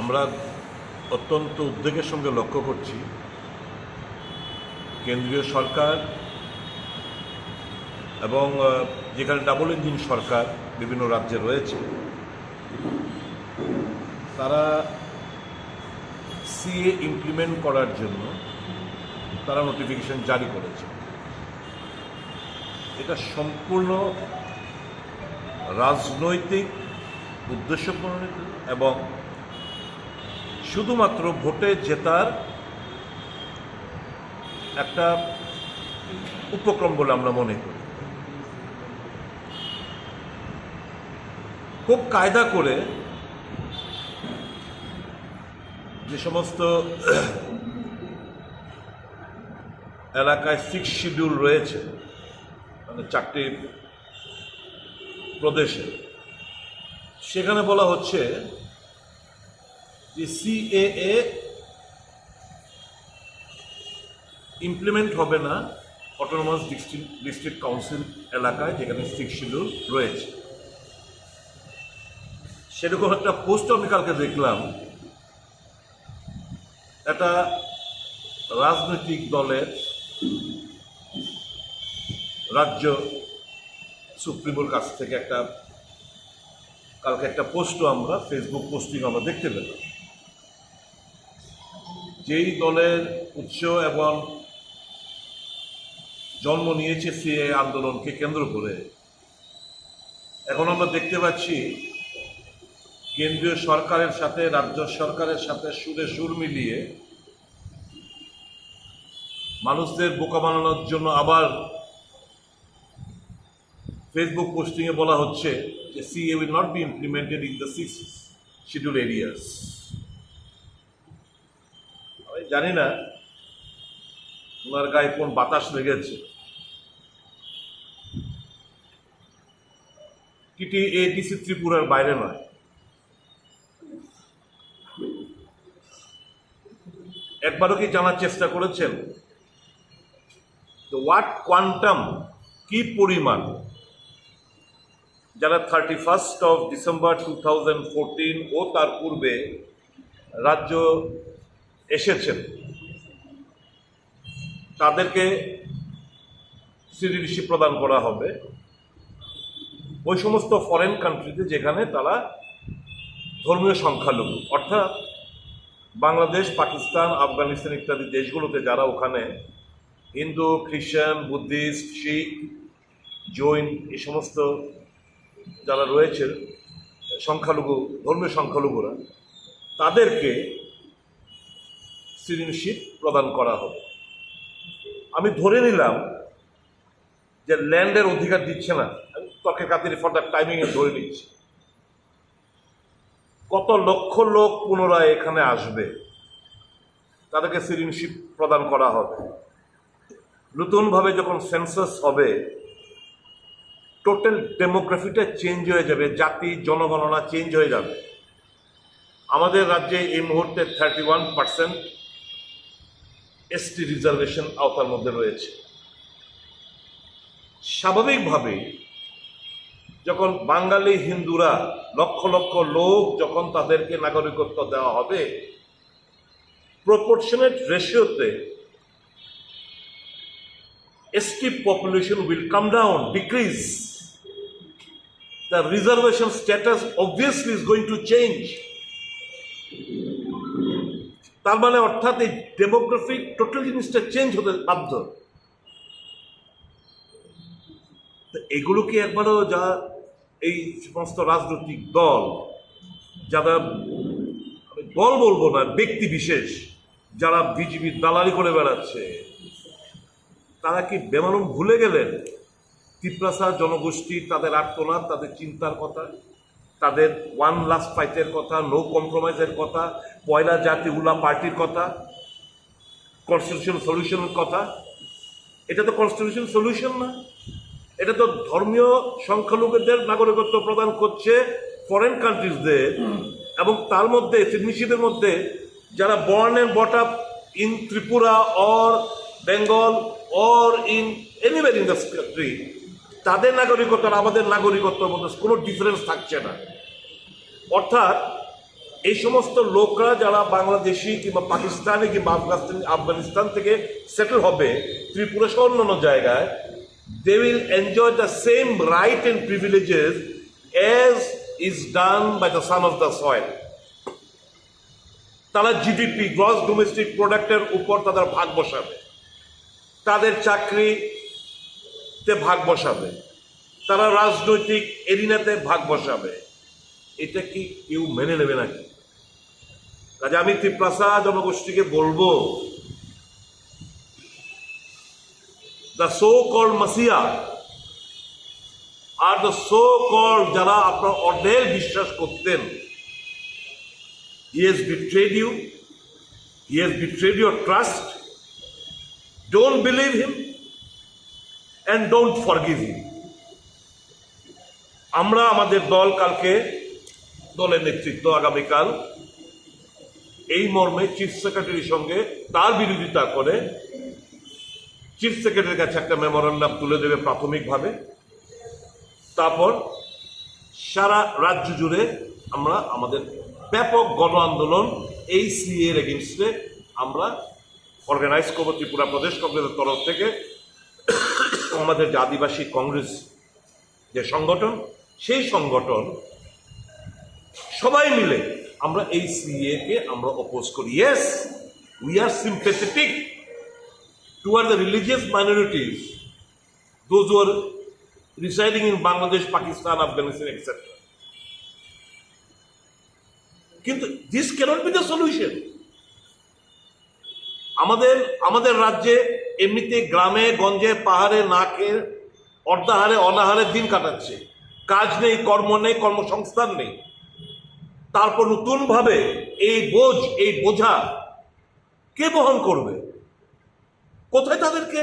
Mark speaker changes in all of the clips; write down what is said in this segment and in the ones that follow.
Speaker 1: আমরা অত্যন্ত উদ্বেগের সঙ্গে লক্ষ্য করছি, কেন্দ্রীয় সরকার এবং যেখানে ডাবল ইঞ্জিন সরকার বিভিন্ন রাজ্যে রয়েছে, তারা সিএ ইমপ্লিমেন্ট করার জন্য তারা নোটিফিকেশন জারি করেছে। এটা সম্পূর্ণ রাজনৈতিক উদ্দেশ্য প্রণোদিত এবং শুধুমাত্র ভোটে জেতার একটা উপক্রম বলে আমরা মনে করি। খুব কায়দা করে যে সমস্ত এলাকায় সিক্স শিডিউল রয়েছে মানে চারটি প্রদেশে। সেখানে বলা হচ্ছে যে সিএএ ইমপ্লিমেন্ট হবে না অটোনোমাস ডিস্ট্রিক্ট ডিস্ট্রিক্ট কাউন্সিল এলাকায় যেখানে সিক্স শিডিউল রয়েছে। সেরকম একটা পোস্ট আমি কালকে দেখলাম। একটা রাজনৈতিক দলের রাজ্য সুপ্রিমোর কাছ থেকে একটা কালকে একটা পোস্টও আমরা ফেসবুক পোস্টিং আমরা দেখতে পেলাম। যেই দলের উৎস এবং জন্ম নিয়েছে সিএ আন্দোলনকে কেন্দ্র করে, এখন আমরা দেখতে পাচ্ছি কেন্দ্রীয় সরকারের সাথে, রাজ্য সরকারের সাথে সুরে সুর মিলিয়ে মানুষদের বোকা বানানোর জন্য আবার ফেসবুক পোস্টিংয়ে বলা হচ্ছে যে CA will not be implemented in the six schedule areas আমি জানি না ওনার গায়ে কোন বাতাস লেগেছে। কিটি এডিসি ত্রিপুরার বাইরে নয়। একবারও কি জানার চেষ্টা করেছেন? তো হোয়াট কোয়ান্টাম কি পরিমাণ? যারা thirty first of December two thousand ও তার পূর্বে রাজ্য এসেছেন, তাদেরকে সিটিডিসি প্রদান করা হবে। ওই সমস্ত ফরেন কান্ট্রিতে যেখানে তারা ধর্মীয় সংখ্যালঘু, অর্থাৎ বাংলাদেশ, পাকিস্তান, আফগানিস্তান ইত্যাদি দেশগুলোতে যারা ওখানে হিন্দু, খ্রিস্টান, বুদ্ধিস্ট, শিখ, জৈন এই সমস্ত যারা রয়েছে সংখ্যালঘু, ধর্মীয় সংখ্যালঘুরা, তাদেরকে সিটিজেনশিপ প্রদান করা হবে। আমি ধরে নিলাম যে ল্যান্ডের অধিকার দিচ্ছে না। আমি তর্কের খাতিরে ফর দ্য টাইমিংয়ে ধরে নিচ্ছি। কত লক্ষ লোক পুনরায় এখানে আসবে, তাদেরকে সিটিজেনশিপ প্রদান করা হবে। নতুনভাবে যখন সেন্সাস হবে টোটাল ডেমোগ্রাফিটা চেঞ্জ হয়ে যাবে, জাতি, জনগণনা চেঞ্জ হয়ে যাবে আমাদের রাজ্যে এই মুহূর্তে thirty one percent ST reservation আওতার মধ্যে রয়েছে স্বাভাবিকভাবে যখন বাঙালি হিন্দুরা লক্ষ লক্ষ লোক যখন তাদেরকে নাগরিকত্ব দেওয়া হবে প্রপোর্শনেট রেশিওতে ST population will come down decrease. The reservation status obviously is going to change. তার মানে অর্থাৎ এই ডেমোগ্রাফিক টোটাল জিনিসটা চেঞ্জ হতে বাধ্য তো এগুলো কি একবারও যা এই সমস্ত রাজনৈতিক দল, যারা দল বলব না, ব্যক্তি বিশেষ, যারা বিজেপি দালালি করে বেড়াচ্ছে, তারা কি বেমানুম ভুলে গেলেন তিপ্রাসা জনগোষ্ঠী তাদের আত্মনাদ তাদের চিন্তার কথা, তাদের ওয়ান লাস্ট ফাইটের কথা নো কম্প্রোমাইজের কথা, পয়লা জাতি উলা পার্টির কথা কনস্টিটিউশন সলিউশনের কথা। এটা তো কনস্টিটিউশন সলিউশন না। এটা তো ধর্মীয় সংখ্যালঘুদের নাগরিকত্ব প্রদান করছে ফরেন কান্ট্রিজদের এবং তার মধ্যে সিডনিশিদের মধ্যে, যারা born and brought up in Tripura or Bengal or in anywhere in the country তাদের নাগরিকত্ব আর আমাদের নাগরিকত্বের মধ্যে কোনো ডিফারেন্স থাকছে না। অর্থাৎ এই সমস্ত লোকরা যারা বাংলাদেশি কিংবা পাকিস্তানি কিংবা আফগানিস্তান আফগানিস্তান থেকে সেটেল হবে, ত্রিপুরা সহ অন্যান্য জায়গায় they will enjoy the same right and privileges as is done by the son of the soil তারা জিডিপি গ্রস ডোমেস্টিক প্রোডাক্টের উপর তাদের ভাগ বসাবে। তাদের চাকরিতে ভাগ বসাবে। তারা রাজনৈতিক এরিনাতে ভাগ বসাবে। এটা কি কেউ মেনে নেবে নাকি? কাজে আমি ত্রিপ্রাসা জনগোষ্ঠীকে বলব দ্য সো কল মাসিয়া আর দ্য সো কল যারা আপনার অর্ধেক বিশ্বাস করতেন he has betrayed you, he has trust your believe don't him and don't আমরা আমাদের দল কালকে, দলের নেতৃত্ব আগামীকাল, এই মর্মে চিফ সেক্রেটারির সঙ্গে তার বিরোধিতা করে চিফ সেক্রেটারির কাছে একটা মেমোরান্ডাম তুলে দেবে প্রাথমিকভাবে। তারপর সারা রাজ্য জুড়ে আমরা আমাদের ব্যাপক গণ আন্দোলন এই সিএ এর এগেনস্টে আমরা অর্গানাইজ করব ত্রিপুরা প্রদেশ কংগ্রেসের তরফ থেকে। আমাদের যে আদিবাসী কংগ্রেস যে সংগঠন, সেই সংগঠন সবাই মিলে আমরা এই সিএ কে আমরা অপোজ করি। Yes we are sympathetic toward the religious minorities those are residing in Bangladesh Pakistan Afghanistan etcetera কিন্তু this cannot be the solution আমাদের আমাদের রাজ্যে এমনিতে গ্রামে, গঞ্জে, পাহাড়ে, নাকে, অর্ধাহারে, অনাহারে দিন কাটাচ্ছে। কাজ নেই, কর্ম নেই, কর্মসংস্থান নেই। তারপর নতুনভাবে এই বোঝ, এই বোঝা কে বহন করবে? কোথায় তাদেরকে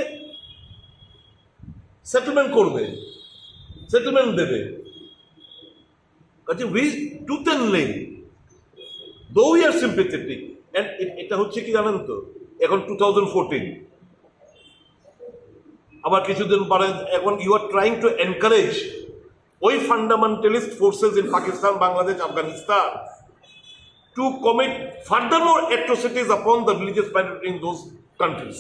Speaker 1: সেটেলমেন্ট করবে? সেটেলমেন্ট দেবে? কাজে we tooth and though we are sympathetic এটা হচ্ছে কি জানেন তো? এখন টু থাউজেন্ড ফোরটিন আবার কিছুদিন পরে এখন you are trying to encourage ওই fundamentalist forces in Pakistan Bangladesh Afghanistan to commit further more atrocities upon the religious minority in those countries